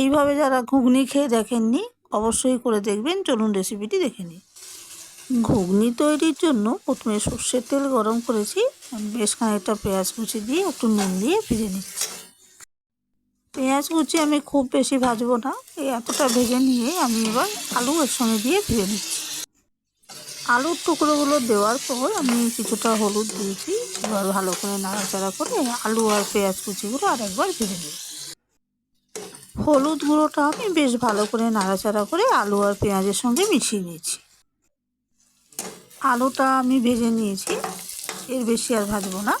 এইভাবে যারা ঘুগনি খেয়ে দেখেননি, অবশ্যই করে দেখবেন। চলুন রেসিপিটি দেখে নিই। ঘুগনি তৈরির জন্য প্রথমে সর্ষের তেল গরম করেছি। বেশ খানিকটা পেঁয়াজ কুচি দিয়ে একটু নুন দিয়ে ভেজে নিচ্ছি। পেঁয়াজ কুচি আমি খুব বেশি ভাজবো না, এই এতটা ভেজে নিয়ে আমি এবার আলু এর সঙ্গে দিয়ে ভেজে নিচ্ছি। আলুর টুকরোগুলো দেওয়ার পর আমি কিছুটা হলুদ দিয়েছি। এবার ভালো করে নাড়াচাড়া করে আলু আর পেঁয়াজ কুচিগুলো আরেকবার ভেজে নিই। হলুদ গুঁড়োটা আমি বেশ ভালো করে নাড়াচাড়া করে আলু আর পেঁয়াজের সঙ্গে মিশিয়ে নিয়েছি। আলুটা আমি ভেজে নিয়েছি, এর বেশি আর ভাজবো না।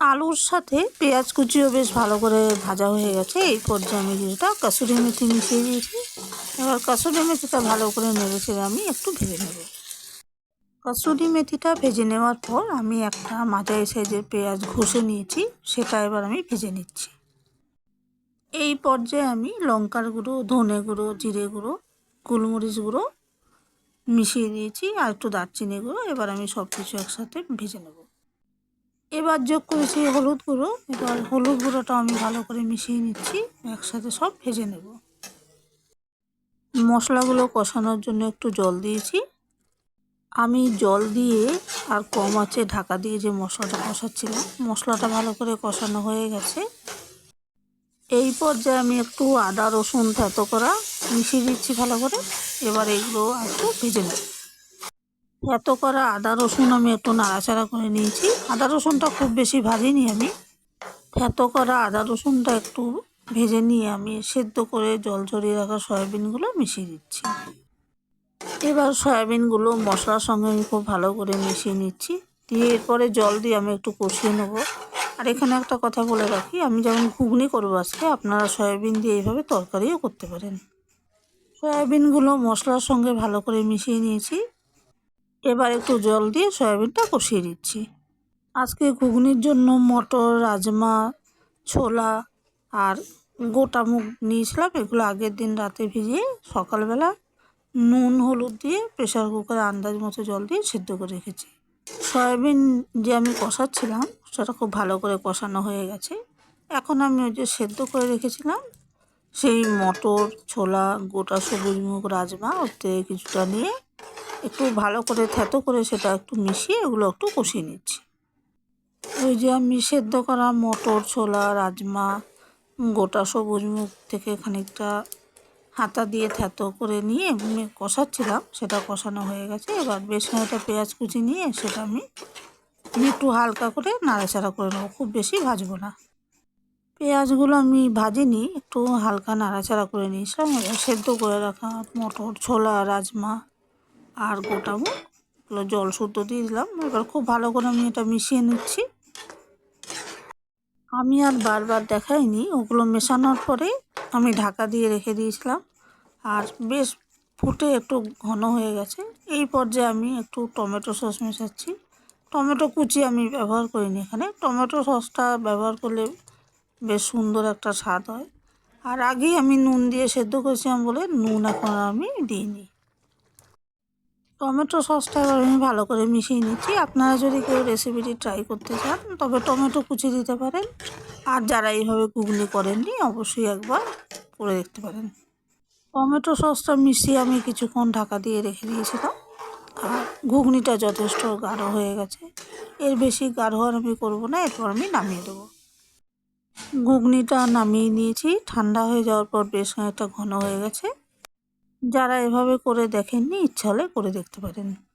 আলুর সাথে পেঁয়াজ কুচিও বেশ ভালো করে ভাজা হয়ে গেছে। এই পর্যায়ে আমি কিছুটা কাসুরি মেথি মিশিয়ে দিয়েছি। এবার কাসুরি মেথিটা ভালো করে নেড়ে ছেড়ে আমি একটু ভেজে নেব। কাসুরি মেথিটা ভেজে নেওয়ার পর আমি একটা মাঝারি সাইজের পেঁয়াজ ঘষে নিয়েছি, সেটা এবার আমি ভেজে নিচ্ছি। এই পর্যায়ে আমি লঙ্কার গুঁড়ো, ধনে গুঁড়ো, জিরে গুঁড়ো, গোলমরিচ গুঁড়ো মিশিয়ে দিয়েছি আর একটু দারচিনি গুঁড়ো। এবার আমি সব কিছু একসাথে ভেজে নেব। এবার যোগ করেছি হলুদ গুঁড়ো। এবার হলুদ গুঁড়োটা আমি ভালো করে মিশিয়ে নিচ্ছি। একসাথে সব ভেজে নেব। মশলাগুলো কষানোর জন্য একটু জল দিয়েছি। আমি জল দিয়ে আর কম আছে ঢাকা দিয়ে যে মশলাটা কষাচ্ছিলাম, মশলাটা ভালো করে কষানো হয়ে গেছে। এই পর্যায়ে আমি একটু আদা, রসুন থেতো করা মিশিয়ে দিচ্ছি ভালো করে। এবার এইগুলো একটু ভেজে নেব। থেতো করা আদা, রসুন আমি একটু নাড়াচাড়া করে নিয়েছি। আদা, রসুনটা খুব বেশি ভাজিনি আমি। থেতো করা আদা, রসুনটা একটু ভেজে নিয়ে আমি সেদ্ধ করে জল ঝরিয়ে রাখা সয়াবিনগুলো মিশিয়ে দিচ্ছি। এবার সয়াবিনগুলো মশলার সঙ্গে আমি খুব ভালো করে মিশিয়ে নিচ্ছি। দিয়ে এরপরে জল দিয়ে আমি একটু কষিয়ে নেব। আর এখানে একটা কথা বলে রাখি, আমি যেমন ঘুগনি করব আজকে, আপনারা সয়াবিন দিয়ে এইভাবে তরকারিও করতে পারেন। সয়াবিনগুলো মশলার সঙ্গে ভালো করে মিশিয়ে নিয়েছি। এবার একটু জল দিয়ে সয়াবিনটা কষিয়ে দিচ্ছি আজকে ঘুগনির জন্য মটর, রাজমা, ছোলা আর গোটা মুগ নিয়েছিলাম, এগুলো আগের দিন রাতে ভিজিয়ে সকালবেলা নুন, হলুদ দিয়ে প্রেশার কুকারে আন্দাজ মতো জল দিয়ে সেদ্ধ করে রেখেছি। সয়াবিন যে আমি কষাচ্ছিলাম সেটা খুব ভালো করে কষানো হয়ে গেছে। এখন আমি ওই যে সেদ্ধ করে রেখেছিলাম, সেই মটর, ছোলা, গোটা সবুজ মুগ, রাজমা থেকে কিছুটা নিয়ে একটু ভালো করে থেতো করে সেটা একটু মিশিয়ে এগুলো একটু কষিয়ে নিচ্ছি। ওই যে আমি সেদ্ধ করা মটর, ছোলা, রাজমা, গোটা সবুজ মুগ থেকে খানিকটা হাতা দিয়ে থেতো করে নিয়ে কষাচ্ছিলাম, সেটা কষানো হয়ে গেছে। এবার বেশ খানিকটা পেঁয়াজ কুচি নিয়ে সেটা আমি একটু হালকা করে নাড়াচাড়া করে নেব, খুব বেশি ভাজবো না। পেঁয়াজগুলো আমি ভাজিনি, একটু হালকা নাড়াচাড়া করে নিয়েছিলাম, সেদ্ধ করে রাখা মটর, ছোলা, রাজমা আর গোটা মুগ জল শুদ্ধ দিয়ে দিলাম। এবার খুব ভালো করে আমি এটা মিশিয়ে নিচ্ছি। আমি আর বারবার দেখাইনি, ওগুলো মেশানোর পরে আমি ঢাকা দিয়ে রেখে দিয়েছিলাম। আর বেশ ফুটে একটু ঘন হয়ে গেছে। এই পর্যায়ে আমি একটু টমেটো সস মেশাচ্ছি। টমেটো কুচি আমি ব্যবহার করিনি এখানে। টমেটো সসটা ব্যবহার করলে বেশ সুন্দর একটা স্বাদ হয়। আর আগেই আমি নুন দিয়ে সেদ্ধ করেছিলাম বলে নুন এখন আমি দিইনি। টমেটো সসটা এবার আমি ভালো করে মিশিয়ে নিচ্ছি। আপনারা যদি কেউ রেসিপিটি ট্রাই করতে চান, তবে টমেটো কুচি দিতে পারেন। আর যারা এইভাবে ঘুগনি করেননি, অবশ্যই একবার করে দেখতে পারেন। টমেটো সসটা মিশিয়ে আমি কিছুক্ষণ ঢাকা দিয়ে রেখে দিয়েছিলাম। ঘুগনিটা যথেষ্ট গাঢ় হয়ে গেছে। এর বেশি গাঢ় আর আমি করব না, এরপর আমি নামিয়ে দেবো। ঘুগনিটা নামিয়ে নিয়েছি। ঠান্ডা হয়ে যাওয়ার পর বেশ খানিকটা ঘন হয়ে গেছে। যারা এভাবে করে দেখেননি, ইচ্ছা হলে করে দেখতে পারেন।